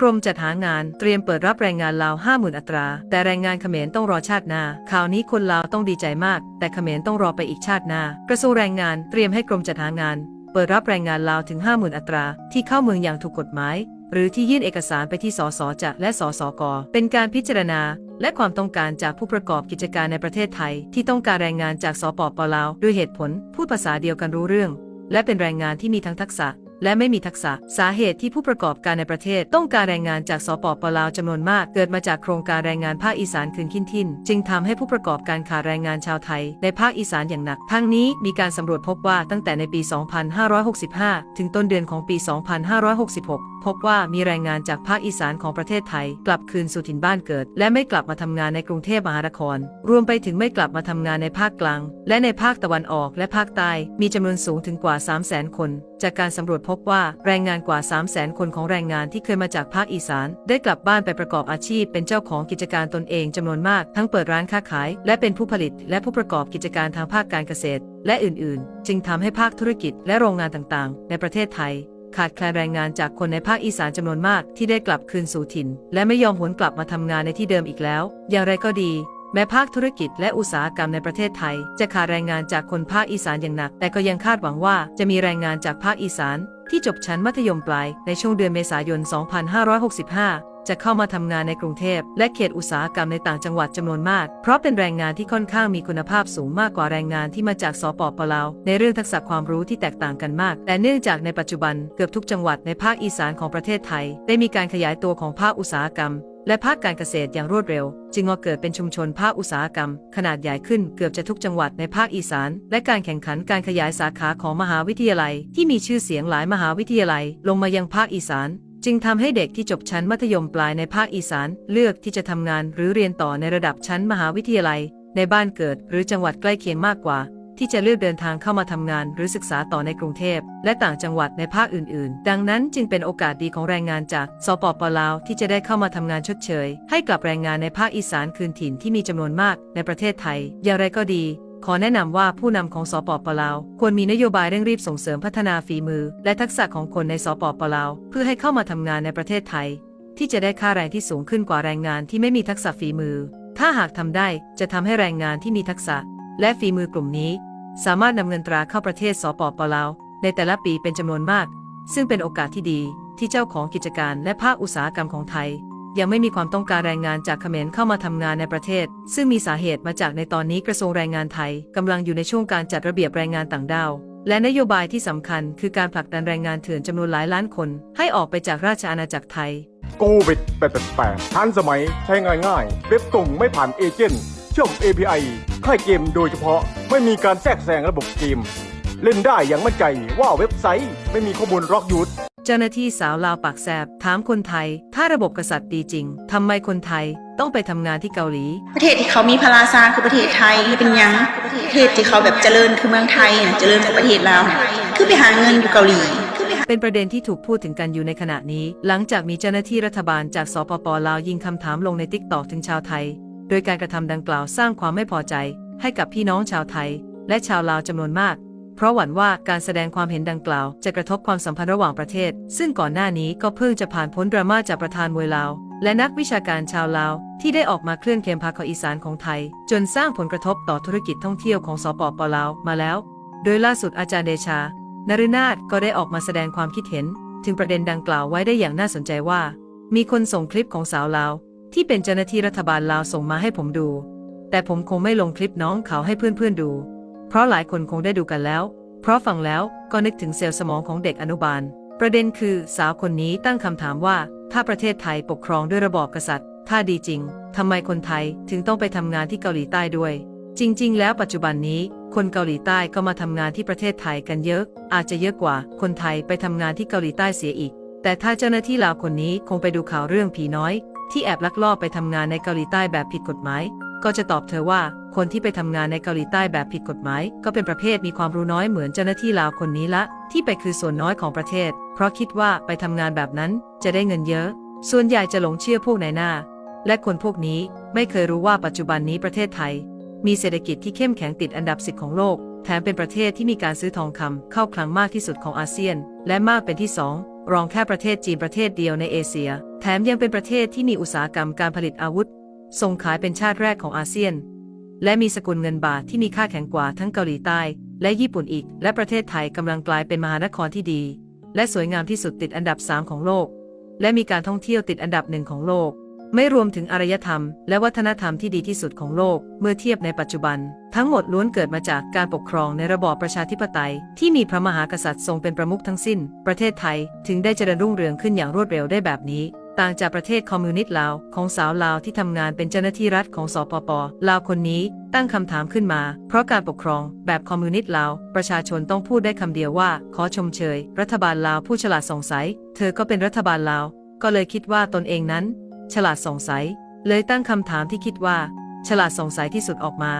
กรมจัดหางานเตรียมเปิดรับแรงงานลาว 50,000 อัตรา แต่แรงงานเขมรต้องรอชาติหน้าข่าวนี้คนลาวต้องดีใจมาก แต่เขมรต้องรอไปอีกชาติหน้ากระทรวงแรงงานเตรียมให้กรมจัดหางาน เปิดรับแรงงานลาวถึง 50,000 อัตรา ที่เข้าเมืองอย่างถูกกฎหมาย หรือที่ยื่นเอกสารไปที่สสจะและสสกเป็นการพิจารณา และความต้องการจากผู้ประกอบกิจการในประเทศไทย ที่ต้องการแรงงานจากสปปลาวด้วยเหตุผลพูดภาษาเดียวกันรู้เรื่อง และเป็นแรงงานที่มีทั้งทักษะ และไม่มีทักษะ สาเหตุที่ผู้ประกอบการในประเทศต้องการแรงงานจากสปปลาวจำนวนมาก เกิดมาจากโครงการแรงงานภาคอีสานคืนขิ้นทิน จึงทำให้ผู้ประกอบการขาดแรงงานชาวไทย ในภาคอีสานอย่างหนัก ทั้งนี้มีการสำรวจพบว่าตั้งแต่ในปี 2565 ถึงต้นเดือนของปี 2566พบว่ามีแรงงานจากภาคอีสานของประเทศไทย กลับคืนสู่ถิ่นบ้านเกิด และไม่กลับมาทำงานในกรุงเทพมหานคร รวมไปถึงไม่กลับมาทำงานในภาคกลาง และในภาคตะวันออกและภาคใต้มีจำนวนสูงถึงกว่า 300,000 คนจากการสำรวจพบว่าแรงงานกว่า 300,000 คนของแรงงานที่เคยมาจากภาคอีสาน ได้กลับบ้านไปประกอบอาชีพ เป็นเจ้าของกิจการตนเองจำนวนมาก ทั้งเปิดร้านค้าขาย และเป็นผู้ผลิต และผู้ประกอบกิจการทางภาคการเกษตร และอื่นๆ จึงทำให้ภาคธุรกิจและโรงงานต่างๆ ในประเทศไทย ขาดแคลนแรงงานจากคนในภาคอีสานจำนวนมากที่ได้กลับคืนสู่ถิ่น และไม่ยอมหวนกลับมาทำงานในที่เดิมอีกแล้ว อย่างไรก็ดี แม้ภาคธุรกิจและอุตสาหกรรมในประเทศไทย จะขาดแรงงานจากคนภาคอีสานอย่างหนัก แต่ก็ยังคาดหวังว่าจะมีแรงงานจากภาคอีสาน ที่จบชั้นมัธยมปลายในช่วงเดือนเมษายน 2565 จะเข้ามาทำงานในกรุงเทพ และเขตอุตสาหกรรมในต่างจังหวัดจำนวนมาก เพราะเป็นแรงงานที่ค่อนข้างมีคุณภาพสูงมากกว่าแรงงานที่มาจากสปปลาวในเรื่องทักษะความรู้ที่แตกต่างกันมาก แต่เนื่องจากในปัจจุบันเกือบทุกจังหวัดในภาคอีสานของประเทศไทย ได้มีการขยายตัวของภาคอุตสาหกรรมและภาคการเกษตรอย่างรวดเร็ว จึงก่อเกิดเป็นชุมชนภาคอุตสาหกรรม ขนาดใหญ่ขึ้นเกือบจะทุกจังหวัดในภาคอีสาน และการแข่งขันการขยายสาขาของมหาวิทยาลัย ที่มีชื่อเสียงหลายมหาวิทยาลัย ลงมายังภาคอีสาน จึงทำให้เด็กที่จบชั้นมัธยมปลายในภาคอีสาน เลือกที่จะทำงานหรือเรียนต่อในระดับชั้นมหาวิทยาลัย ในบ้านเกิดหรือจังหวัดใกล้เคียงมากกว่า ที่จะเลือกเดินทางเข้ามาทำงานหรือศึกษาต่อในกรุงเทพ และต่างจังหวัดในภาคอื่นๆ ดังนั้นจึงเป็นโอกาสดีของแรงงานจากสปปลาวที่จะได้เข้ามาทำงานชดเชย ให้กับแรงงานในภาคอีสานคืนถิ่นที่มีจำนวนมากในประเทศไทย อย่างไรก็ดี ขอแนะนำว่าผู้นำของสปปลาว ควรมีนโยบายเร่งรีบส่งเสริมพัฒนาฝีมือ และทักษะของคนในสปปลาว เพื่อให้เข้ามาทำงานในประเทศไทย ที่จะได้ค่าแรงที่สูงขึ้นกว่าแรงงานที่ไม่มีทักษะฝีมือ ถ้าหากทำได้จะทำให้แรงงานที่มีทักษะ และฝีมือกลุ่มนี้ สามารถนำเงินตราเข้าประเทศสปปลาว ในแต่ละปีเป็นจำนวนมาก ซึ่งเป็นโอกาสที่ดีที่เจ้าของกิจการและภาคอุตสาหกรรมของไทย ยังไม่มีความต้องการแรงงานจากเขมรเข้ามาทำงานในประเทศ ซึ่งมีสาเหตุมาจากในตอนนี้กระทรวงแรงงานไทยกำลังอยู่ในช่วงการจัดระเบียบแรงงานต่างด้าวและนโยบายที่สำคัญคือการผลักดันแรงงานเถื่อนจำนวนหลายล้านคน ให้ออกไปจากราชอาณาจักรไทยโกวิด888ทันสมัยใช้ง่ายง่ายๆเว็บส่งไม่ผ่านเอเจนต์เชื่อม API ค่ายเกมโดยเฉพาะไม่มีการแทรกแซงระบบเกม เล่นได้อย่างมั่นใจว่าเว็บไซต์ไม่มีข้อมูลล็อกยูท เจ้าหน้าที่สาวลาวปากแซบถามคนไทย ถ้าระบบกษัตริย์ดีจริงทำไมคนไทยต้องไปทำงานที่เกาหลี ประเทศที่เขามีพระราชาคือประเทศไทยหรือเป็นหยังประเทศที่เขาแบบเจริญคือเมืองไทยน่ะเจริญกว่าประเทศลาวน่ะคือไปหาเงินอยู่เกาหลีคือไปหาเป็นประเด็นที่ถูกพูดถึงกันอยู่ในขณะนี้ หลังจากมีเจ้าหน้าที่รัฐบาลจากสปปลาวยิงคำถามลงในติ๊กตอกถึงชาวไทย โดยการกระทำดังกล่าวสร้างความไม่พอใจ ให้กับพี่น้องชาวไทย และชาวลาวจำนวนมาก เพราะหวั่นว่าการแสดงความเห็นดังกล่าว จะกระทบความสัมพันธ์ระหว่างประเทศ ซึ่งก่อนหน้านี้ก็เพิ่งจะผ่านพ้นดราม่าจากประธานมวยลาว และนักวิชาการชาวลาว ที่ได้ออกมาเคลื่อนเคลมภาคอีสานของไทย จนสร้างผลกระทบต่อธุรกิจท่องเที่ยวของสปปลาวมาแล้ว โดยล่าสุดอาจารย์เดชา นฤนาถก็ได้ออกมาแสดงความคิดเห็น ถึงประเด็นดังกล่าวไว้ได้อย่างน่าสนใจว่า มีคนส่งคลิปของสาวลาว ที่เป็นเจ้าหน้าที่รัฐบาลลาวส่งมาให้ผมดู แต่ผมคงไม่ลงคลิปน้องเขาให้เพื่อนๆดู เพราะหลายคนคงได้ดูกันแล้ว เพราะฟังแล้วก็นึกถึงเซลล์สมองของเด็กอนุบาล ประเด็นคือสาวคนนี้ตั้งคำถามว่า ถ้าประเทศไทยปกครองด้วยระบอบกษัตริย์ ถ้าดีจริงทำไมคนไทยถึงต้องไปทำงานที่เกาหลีใต้ด้วย จริง ๆ แล้วปัจจุบันนี้ คนเกาหลีใต้ก็มาทำงานที่ประเทศไทยกันเยอะ อาจจะเยอะกว่า คนไทยไปทำงานที่เกาหลีใต้เสียอีก แต่ถ้าเจ้าหน้าที่ลาวคนนี้คงไปดูข่าวเรื่องผีน้อย ที่แอบลักลอบไปทำงานในเกาหลีใต้แบบผิดกฎหมาย ก็จะตอบเธอว่า คนที่ไปทำงานในเกาหลีใต้แบบผิดกฎหมาย ก็เป็นประเภทมีความรู้น้อยเหมือนเจ้าหน้าที่ลาวคนนี้ละ ที่ไปคือส่วนน้อยของประเทศ เพราะคิดว่าไปทำงานแบบนั้นจะได้เงินเยอะ ส่วนใหญ่จะหลงเชื่อพวกนายหน้า และคนพวกนี้ไม่เคยรู้ว่าปัจจุบันนี้ประเทศไทย มีเศรษฐกิจที่เข้มแข็งติดอันดับสิบของโลก แถมเป็นประเทศที่มีการซื้อทองคำเข้าคลังมากที่สุดของอาเซียน และมากเป็นที่สองรองแค่ประเทศจีนประเทศเดียวในเอเชีย แถมยังเป็นประเทศที่มีอุตสาหกรรมการผลิตอาวุธ ส่งขายเป็นชาติแรกของอาเซียน และมีสกุลเงินบาทที่มีค่าแข็งกว่าทั้งเกาหลีใต้ และญี่ปุ่นอีก และประเทศไทยกำลังกลายเป็นมหานครที่ดี และสวยงามที่สุดติดอันดับ 3 ของโลก และมีการท่องเที่ยวติดอันดับหนึ่งของโลก ไม่รวมถึงอารยธรรม และวัฒนธรรมที่ดีที่สุดของโลก เมื่อเทียบในปัจจุบัน ทั้งหมดล้วนเกิดมาจากการปกครองในระบอบประชาธิปไตย ที่มีพระมหากษัตริย์ทรงเป็นประมุขทั้งสิ้น ประเทศไทย ถึงได้เจริญรุ่งเรืองขึ้นอย่างรวดเร็วได้แบบนี้ ต่างจากประเทศคอมมิวนิสต์ลาวของสาวลาวที่ทำงานเป็นเจ้าหน้าที่รัฐของสปปลาวคนนี้ตั้งคำถามขึ้นมา เพราะการปกครองแบบคอมมิวนิสต์ลาวประชาชนต้องพูดได้คำเดียวว่า ขอชมเชย รัฐบาลลาวผู้ฉลาดสงสัย เธอก็เป็นรัฐบาลลาว ก็เลยคิดว่าตนเองนั้น ฉลาดสงสัย เลยตั้งคำถามที่คิดว่า ฉลาดสงสัยที่สุดออกมา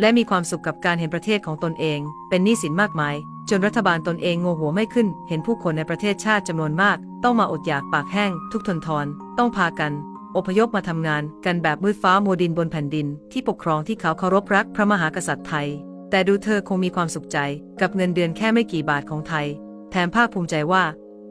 และมีความสุขกับการเห็นประเทศของตนเอง เป็นหนี้สินมากมาย จนรัฐบาลตนเองงงหัวไม่ขึ้น เห็นผู้คนในประเทศชาติจำนวนมาก ต้องมาอดอยากปากแห้ง ทุกทนทอนต้องพากัน อพยพมาทำงานกันแบบมืดฟ้ามัวดินบนแผ่นดิน ที่ปกครองที่เขาเคารพรักพระมหากษัตริย์ไทย แต่ดูเธอคงมีความสุขใจ กับเงินเดือนแค่ไม่กี่บาทของไทย แถมภาคภูมิใจว่า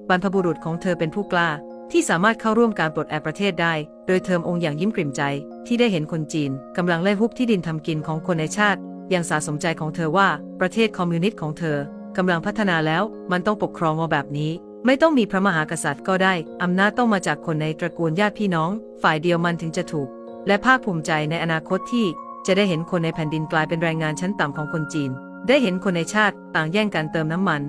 บรรพบุรุษของเธอเป็นผู้กล้า ที่สามารถเข้าร่วมการปลดแอกประเทศได้ โดยเทอมองค์อย่างยิ้มกลิ่มใจ ที่ได้เห็นคนจีนกำลังไล่ฮุบที่ดินทำกินของคนในชาติอย่างสาสมใจของเธอว่าประเทศคอมมิวนิสต์ของเธอ กำลังพัฒนาแล้ว มันต้องปกครองมาแบบนี้ ไม่ต้องมีพระมหากษัตริย์ก็ได้ อำนาจต้องมาจากคนในตระกูลญาติพี่น้อง ฝ่ายเดียวมันถึงจะถูก และภาคภูมิใจในอนาคตที่จะได้เห็นคนในแผ่นดินกลายเป็นแรงงานชั้นต่ำของคนจีน ได้เห็นคนในชาติต่างแย่งกันเติมน้ำมัน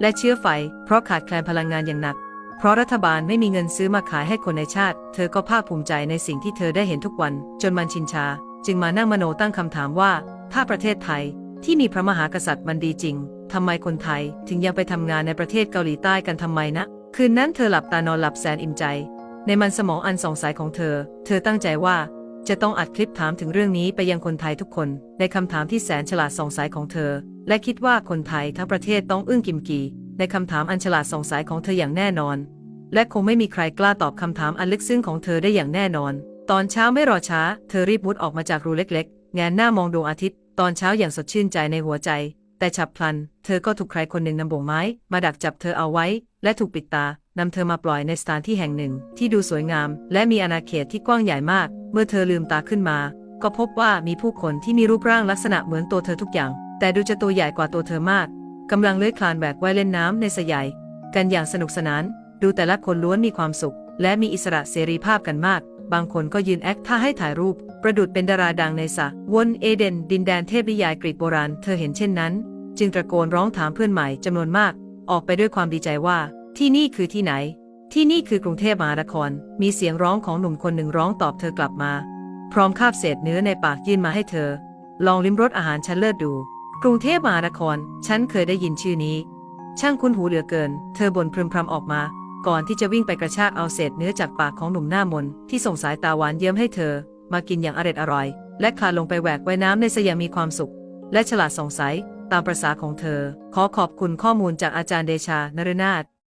และเชื้อไฟ เพราะขาดแคลนพลังงานอย่างหนัก เพราะรัฐบาลไม่มีเงินซื้อมาขายให้คนในชาติ เธอก็ภาคภูมิใจในสิ่งที่เธอได้เห็นทุกวัน จนมันชินชา จึงมานั่งมโนตั้งคำถามว่า ถ้าประเทศไทย ที่มีพระมหากษัตริย์มันดีจริง ทำไมคนไทยถึงยังไปทำงานในประเทศเกาหลีใต้กันทำไมนะ คืนนั้นเธอหลับตานอนหลับแสนอิ่มใจ ในมันสมองอันสงสัยของเธอ เธอตั้งใจว่าจะต้องอัดคลิปถามถึงเรื่องนี้ไปยังคนไทยทุกคน ในคำถามที่แสนฉลาดสงสัยของเธอ และคิดว่าคนไทยทั้งประเทศต้องอึ้งกิมกีในคำถามอันฉลาดสงสัยของเธออย่างแน่นอน และคงไม่มีใครกล้าตอบคำถามอันลึกซึ้งของเธอได้อย่างแน่นอน ตอนเช้าไม่รอช้า เธอรีบมุดออกมาจากรูเล็กๆ แงนหน้ามองดวงอาทิตย์ ตอนเช้าอย่างสดชื่นใจในหัวใจ แต่ฉับพลัน เธอก็ถูกใครคนหนึ่งนำบ่งไม้ มาดักจับเธอเอาไว้ และถูกปิดตานำเธอมาปล่อยในสถานที่แห่งหนึ่ง ที่ดูสวยงาม และมีอาณาเขตที่กว้างใหญ่มาก เมื่อเธอลืมตาขึ้นมา ก็พบว่ามีผู้คนที่มีรูปร่างลักษณะเหมือนตัวเธอทุกอย่าง แต่ดูจะตัวใหญ่กว่าตัวเธอมากกำลังเลื้อยคลานแบกว่ายเล่นน้ำในสระใหญ่กันอย่างสนุกสนาน ดูแต่ละคนล้วนมีความสุข และมีอิสระเสรีภาพกันมาก บางคนก็ยืนแอคท่าให้ถ่ายรูป ประดุดเป็นดาราดังในสระวนเอเดน ดินแดนเทพนิยายกรีกโบราณ เธอเห็นเช่นนั้น จึงตะโกนร้องถามเพื่อนใหม่จำนวนมาก ออกไปด้วยความดีใจว่า ที่นี่คือที่ไหน ที่นี่คือกรุงเทพมหานคร มีเสียงร้องของหนุ่มคนหนึ่งร้องตอบเธอกลับมา พร้อมคาบเศษเนื้อในปากยื่นมาให้เธอ ลองลิ้มรสอาหารชั้นเลิศดู กรุงเทพมหานคร ฉันเคยได้ยินชื่อนี้ ช่างคุ้นหูเหลือเกิน เธอบ่นพรึมพรำออกมา ก่อนที่จะวิ่งไปกระชากเอาเศษเนื้อจากปากของหนุ่มหน้ามนที่ส่งสายตาหวานเยิ้มให้เธอ มากินอย่างอร็ดอร่อย และคลานลงไปแหวกว่ายน้ำในสยามมีความสุข และฉลาดสงสัยตามประษาของเธอ ขอขอบคุณข้อมูลจากอาจารย์เดชานรนาถ